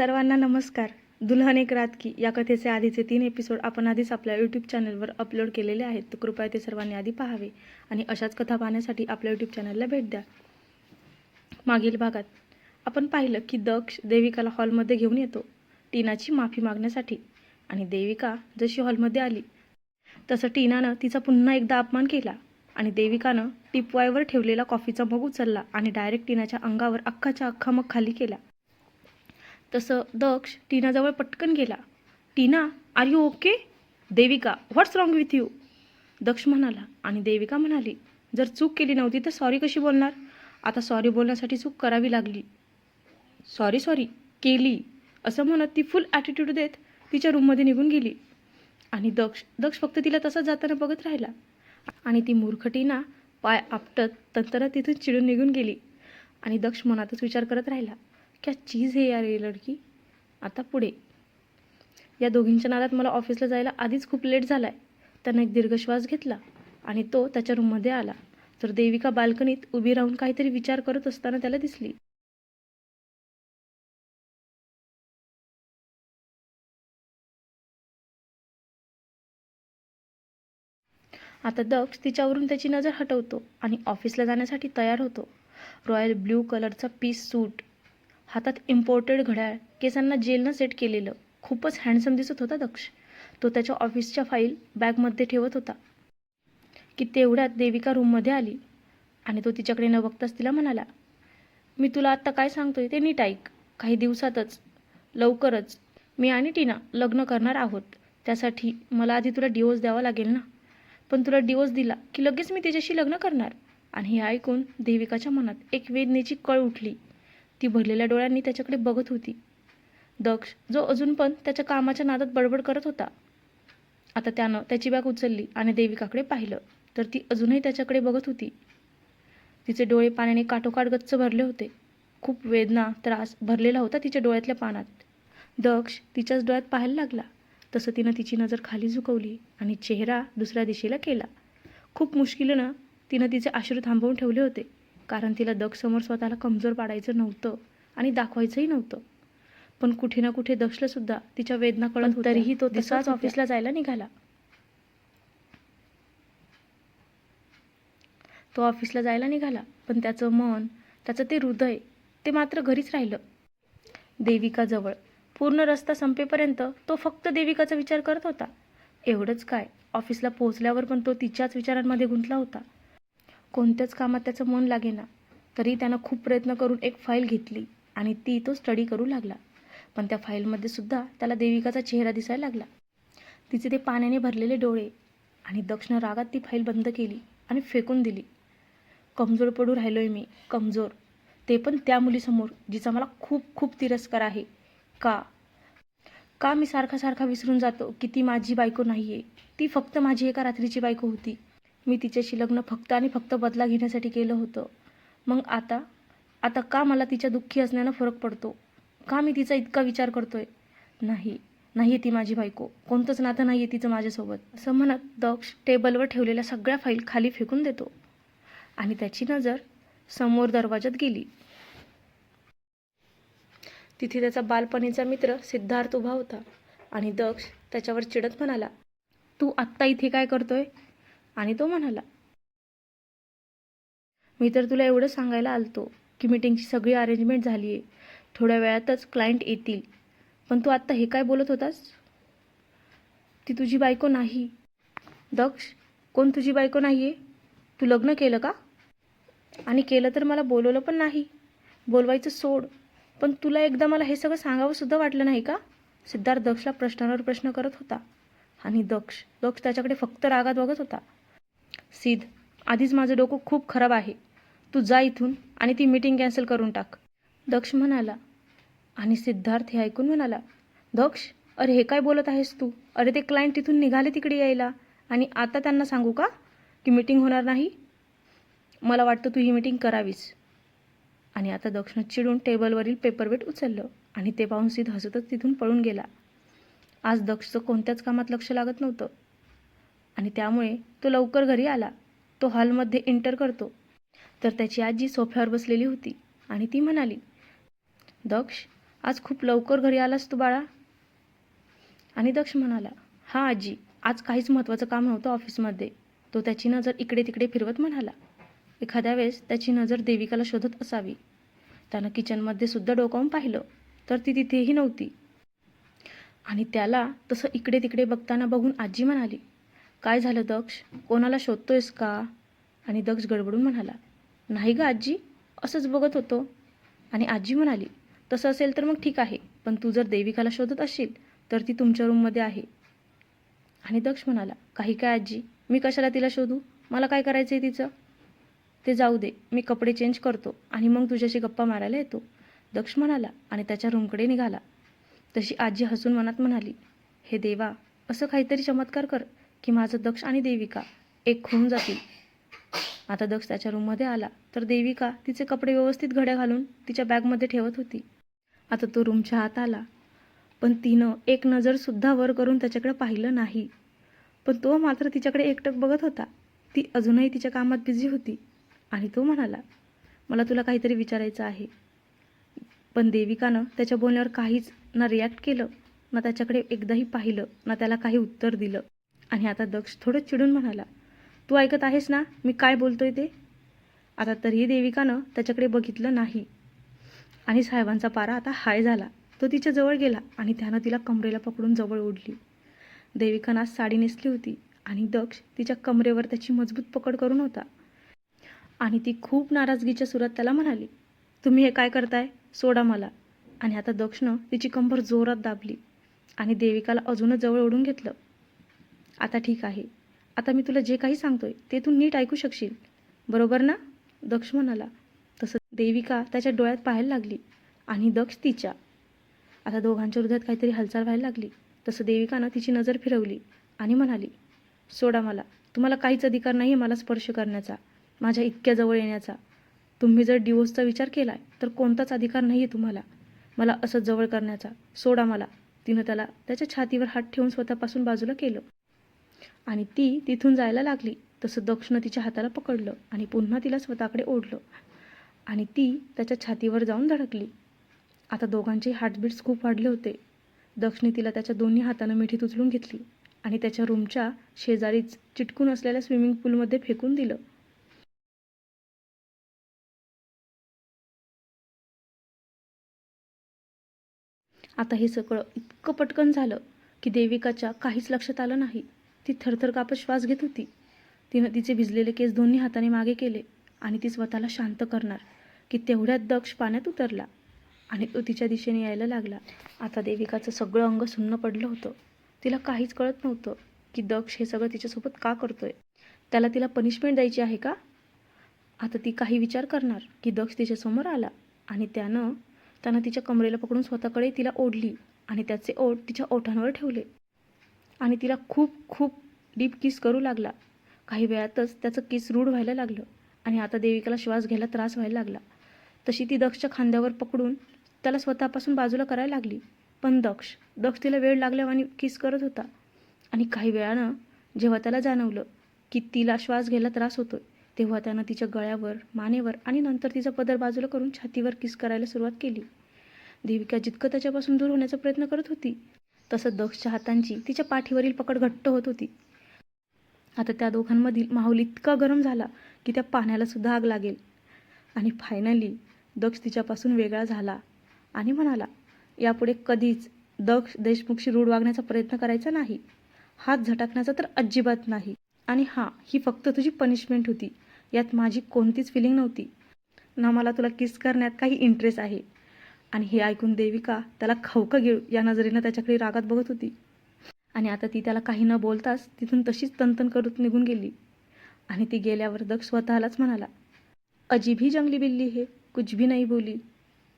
सर्वांना नमस्कार. दुल्हन एक रात की या कथेचे आधीचे तीन एपिसोड आपण आधीच आपल्या यूट्यूब चॅनलवर अपलोड केलेले आहेत. तर कृपया ते सर्वांनी आधी पाहावे आणि अशाच कथा पाहण्यासाठी आपल्या यूट्यूब चॅनलला भेट द्या. मागील भागात आपण पाहिलं की दक्ष देविकाला हॉलमध्ये घेऊन येतो. टीनाची माफी मागण्यासाठी आणि देविका जशी हॉलमध्ये आली तसं टीनानं तिचा पुन्हा एकदा अपमान केला आणि देविकानं टिपवायवर ठेवलेला कॉफीचा मग उचलला आणि डायरेक्ट टीनाच्या अंगावर अख्खाच्या अख्खा मग खाली केला. तसं दक्ष टीनाजवळ पटकन गेला. Tina are you okay Devika what's wrong with you Daksh म्हणाला आणि देविका म्हणाली जर चूक केली नव्हती तर सॉरी कशी बोलणार? आता सॉरी बोलण्यासाठी चूक करावी लागली. सॉरी सॉरी केली. असं म्हणत ती फुल ॲटिट्यूड देत तिच्या रूममध्ये निघून गेली. आणि दक्ष दक्ष फक्त तिला तसाच जाताना बघत राहिला. आणि ती मूर्ख टीना पाय आपटत तंत्र तिथून चिडून निघून गेली. आणि दक्ष मनातच विचार करत राहिला क्या चीज आहे यार ये लडकी? आता पुढे. या दोघींच्या नादात मला ऑफिसला जायला आधीच खूप लेट झाला आहे त्यानं एक दीर्घ श्वास घेतला आणि तो त्याच्या रूममध्ये आला. तर देविका बाल्कनीत उभी राहून काहीतरी विचार करत असताना त्याला दिसली. आता दक्ष तिच्यावरून त्याची नजर हटवतो आणि ऑफिसला जाण्यासाठी तयार होतो. रॉयल ब्ल्यू कलरचा पीस सूट हातात इम्पोर्टेड घड्याळ केसांना जेलनं सेट केलेलं खूपच हँडसम दिसत होता दक्ष. तो त्याच्या ऑफिसच्या फाईल बॅगमध्ये ठेवत होता. की तेवढ्यात देविका रूममध्ये आली आणि तो तिच्याकडे न बघताच तिला म्हणाला मी तुला आत्ता काय सांगतोय ते नीट ऐक. काही दिवसातच लवकरच मी आणि टीना लग्न करणार आहोत. त्यासाठी मला आधी तुला डिवोर्स द्यावा लागेल ना? पण तुला डिवोर्स दिला की लगेच मी तिच्याशी लग्न करणार. आणि हे ऐकून देविकाच्या मनात एक वेदनेची कळ उठली. ती भरलेल्या डोळ्यांनी त्याच्याकडे बघत होती. दक्ष जो अजून पण त्याच्या कामाच्या नादात बडबड करत होता. आता त्यानं त्याची बॅग उचलली आणि देविकाकडे पाहिलं तर ती अजूनही त्याच्याकडे बघत होती. तिचे डोळे पाण्याने काठोकाठ गच्च भरले होते. खूप वेदना त्रास भरलेला होता तिच्या डोळ्यातल्या पानात. दक्ष तिच्याच डोळ्यात पाहायला लागला. तसं तिनं तिची नजर खाली झुकवली आणि चेहरा दुसऱ्या दिशेला केला. खूप मुश्किलीनं तिनं तिचे अश्रू थांबवून ठेवले होते. कारण तिला दक्षसमोर स्वतःला कमजोर पाडायचं नव्हतं आणि दाखवायचंही नव्हतं. पण कुठे ना कुठे दक्षला सुद्धा तिच्या वेदना कळत. तरीही तो तसाच ऑफिसला जायला निघाला. तो ऑफिसला जायला निघाला पण त्याचं मन त्याचं ते हृदय ते मात्र घरीच राहिलं. देविकाजवळ पूर्ण रस्ता संपेपर्यंत तो फक्त देविकाचा विचार करत होता. एवढंच काय ऑफिसला पोहोचल्यावर पण तो तिच्याच विचारांमध्ये गुंतला होता. कोणत्याच कामात त्याचं मन लागेना. तरी त्यानं खूप प्रयत्न करून एक फाईल घेतली आणि ती तो स्टडी करू लागला. पण त्या फाईलमध्ये सुद्धा त्याला देविकाचा चेहरा दिसायला लागला. तिचे ते पाण्याने भरलेले डोळे आणि दक्षिण रागात ती फाईल बंद केली आणि फेकून दिली. कमजोर पडू राहिलोय मी कमजोर. ते पण त्या मुलीसमोर जिचा मला खूप खूप तिरस्कार आहे. का? का मी सारखा सारखा विसरून जातो की ती माझी बायको नाही आहे ती फक्त माझी एका रात्रीची बायको होती. मी तिच्याशी लग्न फक्त आणि फक्त बदला घेण्यासाठी केलं होतं. मग आता? आता का मला तिच्या दुःखी असण्यानं फरक पडतो? का मी तिचा इतका विचार करतोय? नाही नाही ती माझी बायको. कोणतंच नातं नाही आहे तिचं माझ्यासोबत. असं म्हणत दक्ष टेबलवर ठेवलेल्या सगळ्या फाईल खाली फेकून देतो. आणि त्याची नजर समोर दरवाजात गेली. तिथे त्याचा बालपणीचा मित्र सिद्धार्थ उभा होता. आणि दक्ष त्याच्यावर चिडत म्हणाला तू आत्ता इथे काय करतोय? आणि तो म्हणाला मी तर तुला एवढं सांगायला आलतो की मीटिंगची सगळी अरेंजमेंट झाली आहे थोड्या वेळातच क्लायंट येतील. पण तू आत्ता हे काय बोलत होतास? ती तुझी बायको नाही. दक्ष कोण तुझी बायको नाही आहे तू लग्न केलं का? आणि केलं तर मला बोलवलं पण नाही. बोलवायचं सोड. पण तुला एकदा मला हे सगळं सांगावंसुद्धा वाटलं नाही का? सिद्धार्थ दक्षला प्रश्नावर प्रश्न करत होता. आणि दक्ष दक्ष त्याच्याकडे फक्त रागात बघत होता. सिद्ध आधीच माझं डोकं खूप खराब आहे. तू जा इथून आणि ती मीटिंग कॅन्सल करून टाक. दक्ष म्हणाला आणि सिद्धार्थ हे ऐकून म्हणाला दक्ष अरे हे काय बोलत आहेस तू? अरे ते क्लायंट तिथून निघाले तिकडे यायला. आणि आता त्यांना सांगू का की मीटिंग होणार नाही? मला वाटतं तू ही मीटिंग करावीस. आणि आता दक्षिण चिडून टेबलवरील पेपरवेट उचललं आणि ते पाहून सिद्ध हसतच तिथून पळून गेला. आज दक्षचं कोणत्याच कामात लक्ष लागत नव्हतं. आणि त्यामुळे तो लवकर घरी आला. तो हॉलमध्ये एंटर करतो. तर त्याची आजी सोफ्यावर बसलेली होती आणि ती म्हणाली दक्ष आज खूप लवकर घरी आलास तू बाळा. आणि दक्ष म्हणाला हां आजी आज काहीच महत्त्वाचं काम नव्हतं ऑफिसमध्ये. तो त्याची नजर इकडे तिकडे फिरवत म्हणाला एखाद्या वेळेस त्याची नजर देविकाला शोधत असावी. त्यानं किचनमध्ये सुद्धा डोकावून पाहिलं तर ती तिथेही नव्हती. आणि त्याला तसं इकडे तिकडे बघताना बघून आजी म्हणाली काय झालं दक्ष? कोणाला शोधतोयस का? आणि दक्ष गडबडून म्हणाला नाही गं आजी असंच बघत होतो. आणि आजी म्हणाली तसं असेल तर मग ठीक आहे पण तू जर देविकाला शोधत असशील तर ती तुमच्या रूममध्ये आहे. आणि दक्ष म्हणाला काही काय आजी मी कशाला तिला शोधू? मला काय करायचं आहे तिचं? ते जाऊ दे मी कपडे चेंज करतो आणि मग तुझ्याशी गप्पा मारायला येतो. दक्ष म्हणाला आणि त्याच्या रूमकडे निघाला. तशी आजी हसून मनात म्हणाली हे देवा असं काहीतरी चमत्कार कर. की माझं दक्ष आणि देविका एक होऊन जातील. आता दक्ष त्याच्या रूममध्ये आला. तर देविका तिचे कपडे व्यवस्थित घड्या घालून तिच्या बॅगमध्ये ठेवत होती. आता तो रूमच्या आत आला. पण तिनं एक नजरसुद्धा वर करून त्याच्याकडे पाहिलं नाही. पण तो मात्र तिच्याकडे एकटक बघत होता. ती अजूनही तिच्या कामात बिझी होती. आणि तो म्हणाला मला तुला काहीतरी विचारायचं आहे. पण देविकानं त्याच्या बोलण्यावर काहीच ना रिॲक्ट केलं ना त्याच्याकडे एकदाही पाहिलं ना त्याला काही उत्तर दिलं. आणि आता दक्ष थोडं चिडून म्हणाला तू ऐकत आहेस ना मी काय बोलतोय ते? आता तरीही देविकानं त्याच्याकडे बघितलं नाही. आणि साहेबांचा पारा आता हाय झाला. तो तिच्या जवळ गेला आणि त्यानं तिला कमरेला पकडून जवळ ओढली. देविकानं आज साडी नेसली होती आणि दक्ष तिच्या कमरेवर त्याची मजबूत पकड करून होता. आणि ती खूप नाराजगीच्या सुरात त्याला म्हणाली तुम्ही हे काय करताय? सोडा मला. आणि आता दक्षनं तिची कंबर जोरात दाबली आणि देविकाला अजूनच जवळ ओढून घेतलं. आता ठीक आहे. आता मी तुला जे काही सांगतोय ते तू नीट ऐकू शकशील. बरोबर ना? दक्ष म्हणाला. तसं देविका त्याच्या डोळ्यात पाहायला लागली आणि दक्ष तिच्या. आता दोघांच्या हृदयात काहीतरी हालचाल व्हायला लागली. तसं देविकानं तिची नजर फिरवली आणि म्हणाली सोडा मला. तुम्हाला काहीच अधिकार नाही मला स्पर्श करण्याचा. माझ्या इतक्या जवळ येण्याचा. तुम्ही जर डिवोर्सचा विचार केला तर कोणताच अधिकार नाही आहे तुम्हाला. मला असं जवळ करण्याचा. सोडा मला. तिनं त्याला त्याच्या छातीवर हात ठेवून स्वतःपासून बाजूला केलं. आणि ती तिथून जायला लागली. तसं दक्षनं तिच्या हाताला पकडलं आणि पुन्हा तिला स्वतःकडे ओढलं. आणि ती त्याच्या छातीवर जाऊन धडकली. आता दोघांचे हार्टबीट्स खूप वाढले होते. दक्षने तिला त्याच्या दोन्ही हातानं मिठीत उचलून घेतली आणि त्याच्या रूमच्या शेजारीच चिटकून असलेल्या स्विमिंग पूलमध्ये फेकून दिलं. आता हे सगळं इतकं पटकन झालं की देविकाच्या काहीच लक्षात आलं नाही. ती थरथर कापत श्वास घेत होती. तिनं तिचे भिजलेले केस दोन्ही हाताने मागे केले आणि ती स्वतःला शांत करणार की तेवढ्यात दक्ष पाण्यात उतरला आणि तो तिच्या दिशेने यायला लागला. आता देविकाचं सगळं अंग सुन्न पडलं होतं. तिला काहीच कळत नव्हतं की दक्ष हे सगळं तिच्यासोबत का करतोय? त्याला तिला पनिशमेंट द्यायची आहे का? आता ती काही विचार करणार की दक्ष तिच्यासमोर आला आणि त्यानं त्यानं तिच्या कमरेला पकडून स्वतःकडे तिला ओढली आणि त्याचे ओठ तिच्या ओठांवर ठेवले. आणि तिला खूप खूप डीप किस करू लागला. काही वेळातच त्याचं किस रूढ व्हायला लागलं आणि आता देविकाला श्वास घ्यायला त्रास व्हायला लागला. तशी ती दक्षच्या खांद्यावर पकडून त्याला स्वतःपासून बाजूला करायला लागली. पण दक्ष दक्ष तिला वेळ लागल्यावानी किस करत होता. आणि काही वेळानं जेव्हा त्याला जाणवलं की तिला श्वास घ्यायला त्रास होतोय तेव्हा त्यानं तिच्या गळ्यावर मानेवर आणि नंतर तिचा पदर बाजूला करून छातीवर किस करायला सुरुवात केली. देविका जितकं त्याच्यापासून दूर होण्याचा प्रयत्न करत होती तसं दक्षच्या हातांची तिच्या पाठीवरील पकड घट्ट होत होती. आता त्या दोघांमधील माहोल इतका गरम झाला की त्या पाण्याला सुद्धा आग लागेल. आणि फायनली दक्ष तिच्यापासून वेगळा झाला आणि म्हणाला यापुढे कधीच दक्ष देशमुखशी रूढ वागण्याचा प्रयत्न करायचा नाही. हात झटकण्याचा तर अजिबात नाही. आणि हां ही फक्त तुझी पनिशमेंट होती. यात माझी कोणतीच फिलिंग नव्हती. ना मला तुला किस करण्यात काही इंटरेस्ट आहे. आणि हे ऐकून देविका त्याला खाऊका गिळू या नजरेनं त्याच्याकडे रागात बघत होती. आणि आता ती त्याला काही न बोलताच तिथून तशीच तनतन करत निघून गेली. आणि ती गेल्यावर दक्ष स्वतःलाच म्हणाला अजिबी जंगली बिल्ली हे कुछ भी नाही बोली.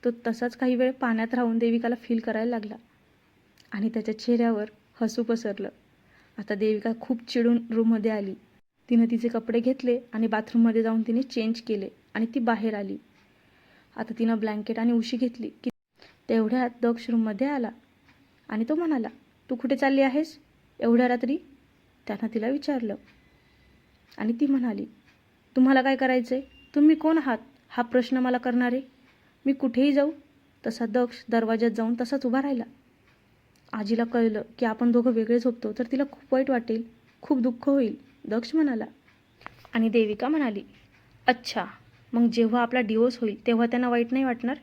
तो तसाच काही वेळ पाण्यात राहून देविकाला फील करायला लागला. आणि त्याच्या चेहऱ्यावर हसू पसरलं. आता देविका खूप चिडून रूममध्ये आली. तिनं तिचे कपडे घेतले आणि बाथरूममध्ये जाऊन तिने चेंज केले आणि ती बाहेर आली. आता तिनं ब्लँकेट आणि उशी घेतली की तेवढ्यात दक्ष रूममध्ये आला. आणि तो म्हणाला तू कुठे चालली आहेस? एवढ्या रात्री? त्यानं तिला विचारलं. आणि ती म्हणाली तुम्हाला काय करायचं आहे तुम्ही कोण आहात? हा प्रश्न मला करणारे? मी कुठेही जाऊ. तसा दक्ष दरवाज्यात जाऊन तसाच उभा राहिला. आजीला कळलं की आपण दोघं वेगळे झोपतो तर तिला खूप वाईट वाटेल खूप दुःख होईल. दक्ष म्हणाला. आणि देविका म्हणाली अच्छा मग जेव्हा आपला डिवोर्स होईल तेव्हा त्यांना वाईट नाही वाटणार?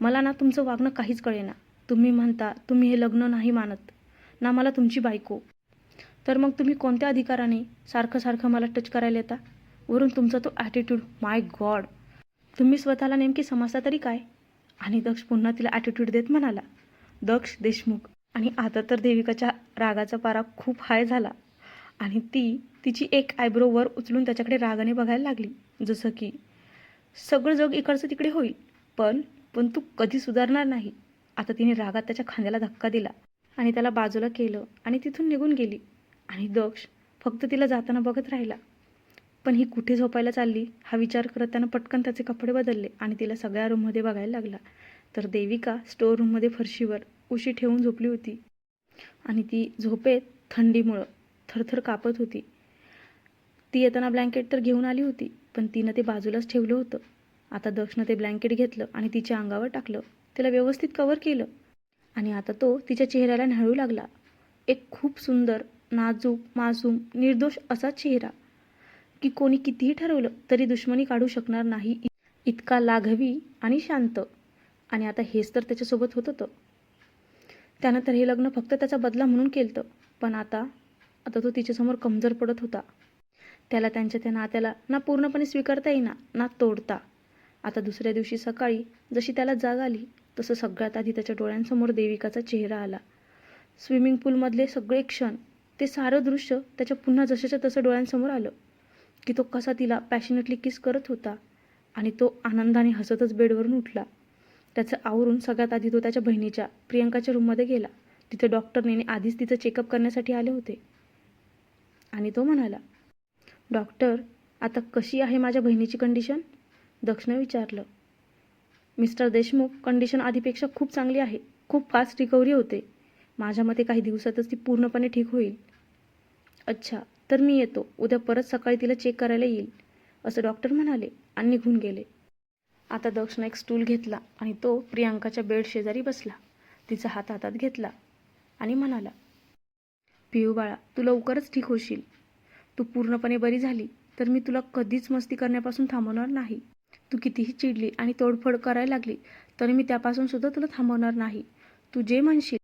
मला ना तुमचं वागणं काहीच कळेना. तुम्ही म्हणता तुम्ही हे लग्न नाही मानत. ना मला तुमची बायको. तर मग तुम्ही कोणत्या अधिकाराने सारखं सारखं मला टच करायला येता? वरून तुमचा तो ॲटिट्यूड माय गॉड तुम्ही स्वतःला नेमकी समजता तरी काय? आणि दक्ष पुन्हा तिला ॲटिट्यूड देत म्हणाला दक्ष देशमुख. आणि आता तर देविकाच्या रागाचा पारा खूप हाय झाला. आणि ती तिची एक आयब्रो वर उचलून त्याच्याकडे रागाने बघायला लागली. जसं की सगळं जग इकडचं तिकडे होईल. पण पण तू कधी सुधारणार नाही. आता तिने रागात त्याच्या खांद्याला धक्का दिला आणि त्याला बाजूला केलं आणि तिथून निघून गेली. आणि दक्ष फक्त तिला जाताना बघत राहिला. पण ही कुठे झोपायला चालली हा विचार करत त्यानं पटकन त्याचे कपडे बदलले आणि तिला सगळ्या रूममध्ये बघायला लागला. तर देविका स्टोर रूममध्ये फरशीवर उशी ठेवून झोपली होती. आणि ती झोपेत थंडीमुळं थरथर कापत होती. ती येताना ब्लँकेट तर घेऊन आली होती. पण तिनं ते बाजूलाच ठेवलं होतं. आता दक्षनं ते ब्लँकेट घेतलं आणि तिच्या अंगावर टाकलं. तिला व्यवस्थित कवर केलं. आणि आता तो तिच्या चेहऱ्याला न्हाळू लागला. एक खूप सुंदर नाजूक मासूम निर्दोष असा चेहरा. की कोणी कितीही ठरवलं तरी दुश्मनी काढू शकणार नाही. इतका लाघवी आणि शांत. आणि आता हेच तर त्याच्यासोबत होत होतं. त्यानंतर हे लग्न फक्त त्याचा बदला म्हणून केलं पण आता आता तो तिच्यासमोर कमजोर पडत होता. त्याला त्यांच्या त्या नात्याला ना पूर्णपणे स्वीकारता येईना ना तोडता. आता दुसऱ्या दिवशी सकाळी जशी त्याला जाग आली तसं सगळ्यात आधी त्याच्या डोळ्यांसमोर देविकाचा चेहरा आला. स्विमिंग पूलमधले सगळे क्षण ते सारं दृश्य त्याच्या पुन्हा जशाच्या तसं डोळ्यांसमोर आलं की तो कसा तिला पॅशनेटली किस करत होता आणि तो आनंदाने हसतच बेडवरून उठला. त्याचं आवरून सगळ्यात आधी तो त्याच्या बहिणीच्या प्रियंकाच्या रूममध्ये गेला. तिथे डॉक्टरने आधीच तिचं चेकअप करण्यासाठी आले होते. आणि तो म्हणाला डॉक्टर आता कशी आहे माझ्या बहिणीची कंडिशन दक्षनं विचारलं. मिस्टर देशमुख कंडिशन आधीपेक्षा खूप चांगली आहे. खूप फास्ट रिकव्हरी होते. माझ्या मते काही दिवसातच ती पूर्णपणे ठीक होईल. अच्छा तर मी येतो. उद्या परत सकाळी तिला चेक करायला येईल. असं डॉक्टर म्हणाले आणि निघून गेले. आता दक्षनं एक स्टूल घेतला आणि तो प्रियांकाच्या बेड शेजारी बसला. तिचा हात हातात घेतला आणि म्हणाला पियू बाळा तू लवकरच ठीक होशील. तू पूर्णपणे बरी झाली तर मी तुला कधीच मस्ती करण्यापासून थांबवणार नाही. तू कितीही चिडली आणि तोडफोड करायला लागली तरी मी त्यापासून सुद्धा तुला थांबवणार नाही. तू जे म्हणशील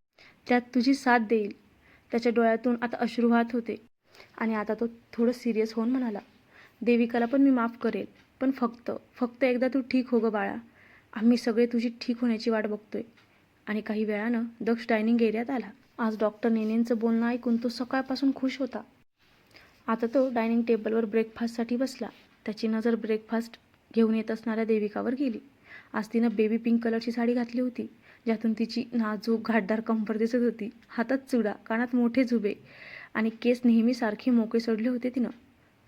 त्यात तुझी साथ देईल. त्याच्या डोळ्यातून आता अश्रू वाहत होते. आणि आता तो थोडं सिरियस होऊन म्हणाला देविकाला पण मी माफ करेल पण फक्त फक्त एकदा तू ठीक हो गं बाळा. आम्ही सगळे तुझी ठीक होण्याची वाट बघतोय. आणि काही वेळानं दक्ष डायनिंग एरियात आला. आज डॉक्टर नेनेंचं बोलणं ऐकून तो सकाळपासून खुश होता. आता तो डायनिंग टेबलवर ब्रेकफास्टसाठी बसला. त्याची नजर ब्रेकफास्ट घेऊन येत असणाऱ्या देविकावर गेली. आज तिनं बेबी पिंक कलरची साडी घातली होती ज्यातून तिची नाजूक घाटदार कंबर दिसत होती. हातात चुडा कानात मोठे झुबे आणि केस नेहमी सारखे मोकळे सोडले होते तिनं.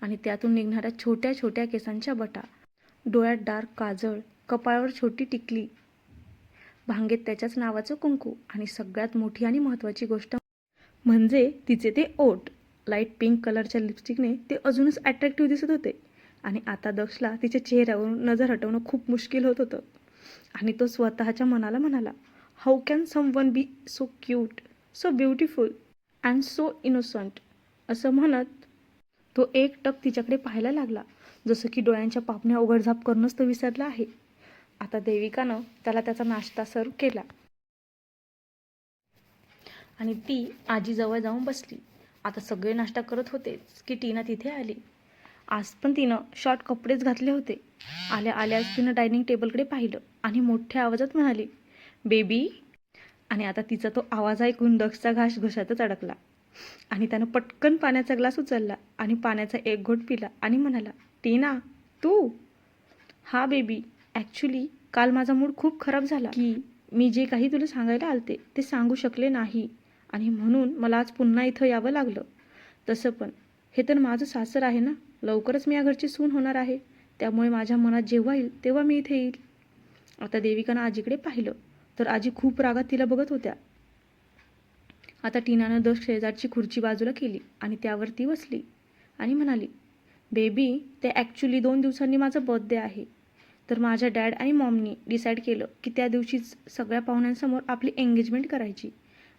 आणि त्यातून निघणाऱ्या छोट्या छोट्या केसांच्या बटा डोळ्यात डार्क काजळ कपाळावर छोटी टिकली भांगेत त्याच्याच नावाचं कुंकू आणि सगळ्यात मोठी आणि महत्त्वाची गोष्ट म्हणजे तिचे ते ओट लाइट पिंक कलरच्या लिपस्टिकने ते अजूनच अट्रॅक्टिव्ह दिसत होते. आणि आता दक्षला तिच्या चेहऱ्यावरून नजर हटवणं खूप मुश्किल होत होतं. आणि तो स्वतःच्या मनाला म्हणाला how can someone be so cute so beautiful and so innocent असं म्हणत तो एक टक तिच्याकडे पाहायला लागला जसं की डोळ्यांच्या पापण्या उघडझाप करूनच तो विसरला आहे. आता देविकानं त्याला त्याचा नाश्ता सर्व केला. आणि ती आजीजवळ जाऊन बसली. आता सगळे नाश्ता करत होतेच की टीना तिथे आली. आज पण तिनं शॉर्ट कपडेच घातले होते. आल्या आल्याच तिनं डायनिंग टेबलकडे पाहिलं आणि मोठ्या आवाजात म्हणाली बेबी आणि आता तिचा तो आवाज ऐकून दक्षचा घास घशातच अडकला. आणि त्यानं पटकन पाण्याचा ग्लास उचलला आणि पाण्याचा एक घोट पिला आणि म्हणाला टीना तू? हा बेबी ॲक्च्युली काल माझा मूड खूप खराब झाला. की मी जे काही तुला सांगायला आलते ते सांगू शकले नाही. आणि म्हणून मला आज पुन्हा इथं यावं लागलं. तसं पण हे तर माझं सासर आहे ना? लवकरच मी या घरची सून होणार आहे. त्यामुळे माझ्या मनात जेव्हा येईल तेव्हा मी इथे येईल. आता देविकानं आजीकडे पाहिलं तर आजी खूप रागात तिला बघत होत्या. आता टीनानं दस शेजारची खुर्ची बाजूला केली आणि त्यावर ती बसली आणि म्हणाली बेबी ते ॲक्च्युली दोन दिवसांनी माझा बर्थडे आहे. तर माझ्या डॅड आणि मॉमनी डिसाईड केलं की त्या दिवशीच सगळ्या पाहुण्यांसमोर आपली एंगेजमेंट करायची.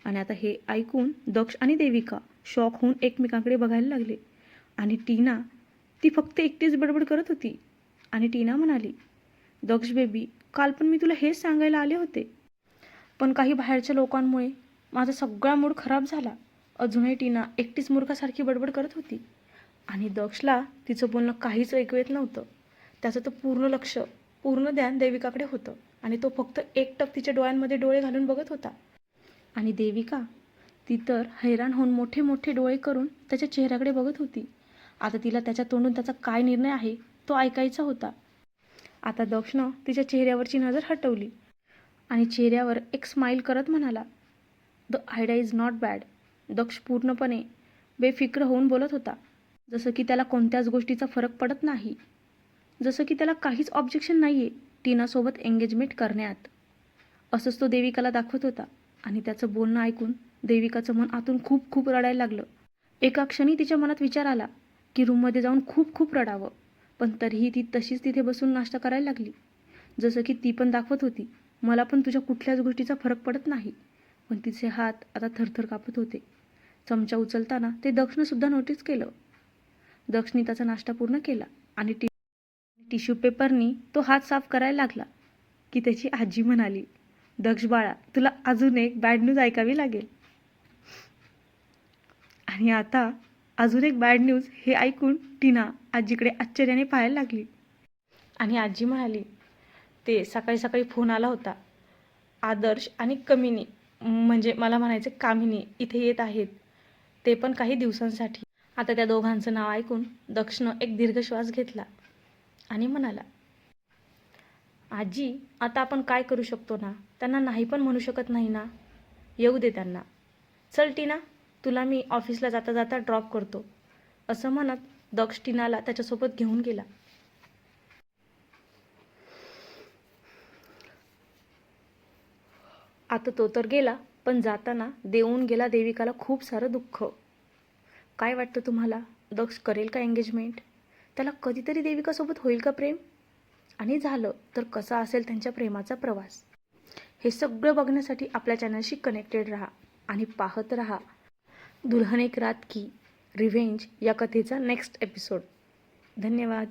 आणि आता हे ऐकून दक्ष आणि देविका शॉक होऊन एकमेकांकडे बघायला लागले. आणि टीना ती फक्त एकटीच बडबड करत होती. आणि टीना म्हणाली दक्ष बेबी काल पण मी तुला हेच सांगायला आले होते. पण काही बाहेरच्या लोकांमुळे माझा सगळा मूड खराब झाला. अजूनही टीना एकटीच मूर्खासारखी बडबड करत होती. आणि दक्षला तिचं बोलणं काहीच ऐकू येत नव्हतं. त्याचं तर पूर्ण लक्ष पूर्ण ध्यान देविकाकडे होतं. आणि तो फक्त एकटक तिच्या डोळ्यांमध्ये डोळे घालून बघत होता. आणि देविका ती तर हैराण होऊन मोठे मोठे डोळे करून त्याच्या चेहऱ्याकडे बघत होती. आता तिला त्याच्या तोंडून त्याचा काय निर्णय आहे तो ऐकायचा होता. आता दक्षनं तिच्या चेहऱ्यावरची नजर हटवली आणि चेहऱ्यावर एक स्माईल करत म्हणाला the idea is not bad Daksh पूर्णपणे बेफिक्र होऊन बोलत होता जसं की त्याला कोणत्याच गोष्टीचा फरक पडत नाही. जसं की त्याला काहीच ऑब्जेक्शन नाही आहे टीनासोबत एंगेजमेंट करण्यात. असंच तो देविकाला दाखवत होता. आणि त्याचं बोलणं ऐकून देविकाचं मन आतून खूप खूप रडायला लागलं. एका क्षणी तिच्या मनात विचार आला की रूममध्ये जाऊन खूप खूप रडावं पण तरीही ती तशीच तिथे बसून नाश्ता करायला लागली. जसं की ती पण दाखवत होती मला पण तुझ्या कुठल्याच गोष्टीचा फरक पडत नाही. पण तिचे हात आता थरथर कापत होते. चमचा उचलताना ते दक्षनंसुद्धा नोटीस केलं. दक्षनी त्याचा नाश्ता पूर्ण केला आणि टिश्यू पेपरनी तो हात साफ करायला लागला की त्याची आजी म्हणाली दक्ष बाळा तुला अजून एक बॅड न्यूज ऐकावी लागेल. आणि आता अजून एक बॅड न्यूज हे ऐकून टीना आजीकडे आश्चर्याने पाहायला लागली. आणि आजी म्हणाली ते सकाळी सकाळी फोन आला होता. आदर्श आणि कमिनी म्हणजे मला म्हणायचे कामिनी इथे येत आहेत. ते पण काही दिवसांसाठी. आता त्या दोघांचं नाव ऐकून दक्षनं एक दीर्घ श्वास घेतला आणि म्हणाला आजी आता आपण काय करू शकतो ना? त्यांना नाही पण म्हणू शकत नाही ना? येऊ दे त्यांना. चल टीना तुला मी ऑफिसला जाता जाता ड्रॉप करतो. असं म्हणत दक्ष टीनाला त्याच्यासोबत घेऊन गेला. आता तो तर गेला पण जाताना देऊन गेला देविकाला खूप सारं दुःख. काय वाटतं तुम्हाला? दक्ष करेल का एंगेजमेंट त्याला कधीतरी देविकासोबत होईल का प्रेम? आणि झालं तर कसा असेल त्यांच्या प्रेमाचा प्रवास? हे सगळं बघण्यासाठी आपल्या चॅनलशी कनेक्टेड राहा आणि पाहत राहा. दुल्हन एक रात की रिव्हेंज या कथेचा नेक्स्ट एपिसोड धन्यवाद.